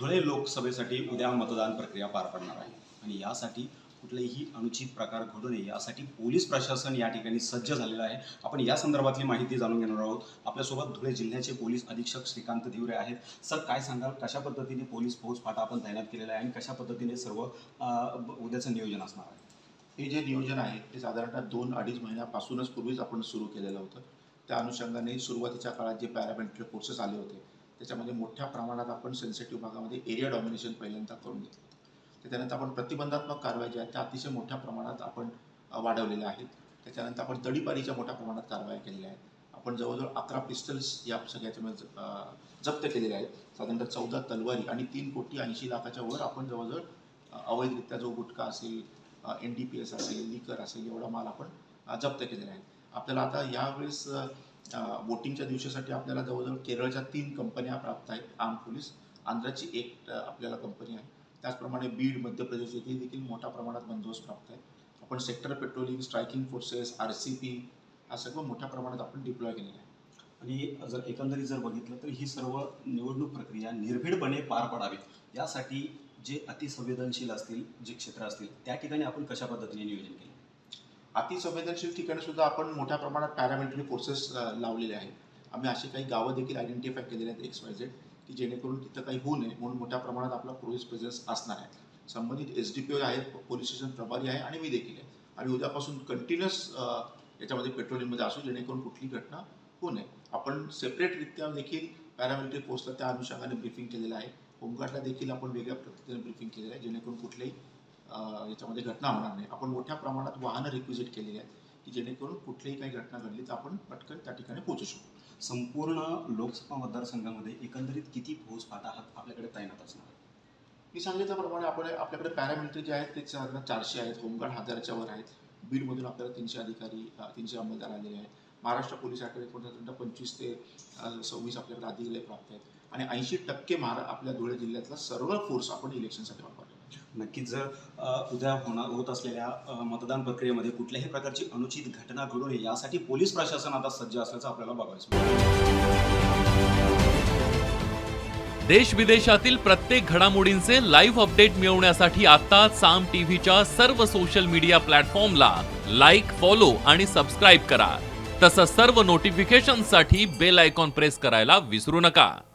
धुळे लोकसभेसाठी उद्या मतदान प्रक्रिया पार पडणार आहे. आणि यासाठी कुठलेही अनुचित प्रकार घडू नये. यासाठी पोलीस प्रशासन या ठिकाणी सज्ज झालेलं आहे. आपण या संदर्भातली माहिती जाणून घेणार आहोत. आपल्यासोबत धुळे जिल्ह्याचे पोलीस अधीक्षक श्रीकांत धिवरे आहेत. सर काय सांगाल? कशा पद्धतीने पोलीस फौज फाटा आपण तैनात केलेला आहे? आणि कशा पद्धतीने सर्व उद्याचं नियोजन असणार आहे? हे जे नियोजन आहे ते साधारणतः दोन अडीच महिन्यापासूनच पूर्वीच आपण सुरू केलेलं होतं. त्या अनुषंगाने सुरुवातीच्या काळात जे पॅरामिलिटरी कोर्सेस आले होते त्याच्यामध्ये मोठ्या प्रमाणात आपण सेन्सिटिव्ह भागामध्ये एरिया डॉमिनेशन पहिल्यांदा करून घेतलं त्याच्यानंतर आपण प्रतिबंधात्मक कारवाई ज्या आहेत त्या अतिशय मोठ्या प्रमाणात आपण वाढवलेल्या आहेत. त्याच्यानंतर आपण दडीपारीच्या मोठ्या प्रमाणात कारवाई केलेल्या आहेत. आपण जवळजवळ अकरा पिस्टल्स या सगळ्याच्यामध्ये ज- म्हणजे, जप्त केलेल्या आहेत. साधारणतः चौदा तलवारी आणि तीन कोटी ऐंशी लाखाच्या वर आपण जवळजवळ अवैधरित्या जो गुटखा असेल एन डी पी एस असेल लिकर असेल एवढा माल आपण जप्त केलेला आहे. आपल्याला आता यावेळेस वोटिंगच्या दिवशीसाठी आपल्याला जवळजवळ केरळच्या तीन कंपन्या प्राप्त आहेत आर्म पोलीस आंध्राची एक आपल्याला कंपनी आहे. त्याचप्रमाणे बीड मध्य प्रदेश येथे देखील मोठ्या प्रमाणात बंदोबस्त प्राप्त आहे. आपण sector patrolling striking forces R C P हा सगळं मोठ्या प्रमाणात आपण डिप्लॉय केलेलं आहे. आणि जर एकंदरीत जर बघितलं तर ही सर्व निवडणूक प्रक्रिया निर्भीडपणे पार पडावी. यासाठी जे अतिसंवेदनशील असतील जे क्षेत्र असतील त्या ठिकाणी आपण कशा पद्धतीने नियोजन केलं? अतिसंवेदनशील ठिकाणी सुद्धा आपण मोठ्या प्रमाणात पॅरामिलिटरी फोर्सेस लावलेले आहेत. आम्ही असे काही गावं देखील आयडेंटिफाय केलेले आहेत एक्स वाय झेड की जेणेकरून तिथं काही होऊ नये म्हणून मोठ्या प्रमाणात आपला पोलीस प्रेझेन्स असणार आहे. संबंधित एस डी पी ओ आहेत पोलीस स्टेशन प्रभारी आहे आणि मी देखील आहे. आणि उद्यापासून कंटिन्युअस याच्यामध्ये पेट्रोलिंगमध्ये असू जेणेकरून कुठली घटना होऊ नये. आपण सेपरेटरित्या देखील पॅरामिलिटरी फोर्सला त्या अनुषंगाने ब्रीफिंग केलेलं आहे. होमगार्डला देखील आपण वेगळ्या पद्धतीने ब्रीफिंग केलेलं आहे जेणेकरून कुठलेही याच्यामध्ये घटना होणार नाही. आपण मोठ्या प्रमाणात वाहनं रिक्विजिट केलेली आहेत की जेणेकरून कुठलीही काही घटना घडली तर आपण पटकन त्या ठिकाणी पोहोचू शकतो. संपूर्ण लोकसभा मतदारसंघामध्ये एकंदरीत किती फौज फाटा हा आपल्याकडे तैनात असणार? मी सांगितल्याप्रमाणे आपण आपल्याकडे पॅरामिलिटरी जे आहेत ते साधारण चारशे आहेत. होमगार्ड हजाराच्या वर आहेत. बीडमधून आपल्याला तीनशे अधिकारी तीनशे अंमलदार आलेले आहेत. महाराष्ट्र पण साधारणतः पंचवीस ते सव्वीस आपल्याकडे अधिकारी प्राप्त आहेत. आणि ऐंशी टक्के महारा आपल्या धुळे जिल्ह्यातला सर्व फोर्स आपण इलेक्शनसाठी वापरतो नक्कीच जर उद्या होणार होत असलेल्या मतदान प्रक्रियेमध्ये कुठल्याही प्रकारची अनुचित घटना घडू नये यासाठी पोलीस प्रशासन आता सज्ज असल्याचं आपल्याला बघायचं देश विदेशातील प्रत्येक घडामोडींचे लाईव्ह अपडेट मिळवण्यासाठी आता साम टीव्हीच्या सर्व सोशल मीडिया प्लॅटफॉर्मला लाईक फॉलो आणि सबस्क्राईब करा. तसंच सर्व नोटिफिकेशनसाठी बेल आयकॉन प्रेस करायला विसरू नका.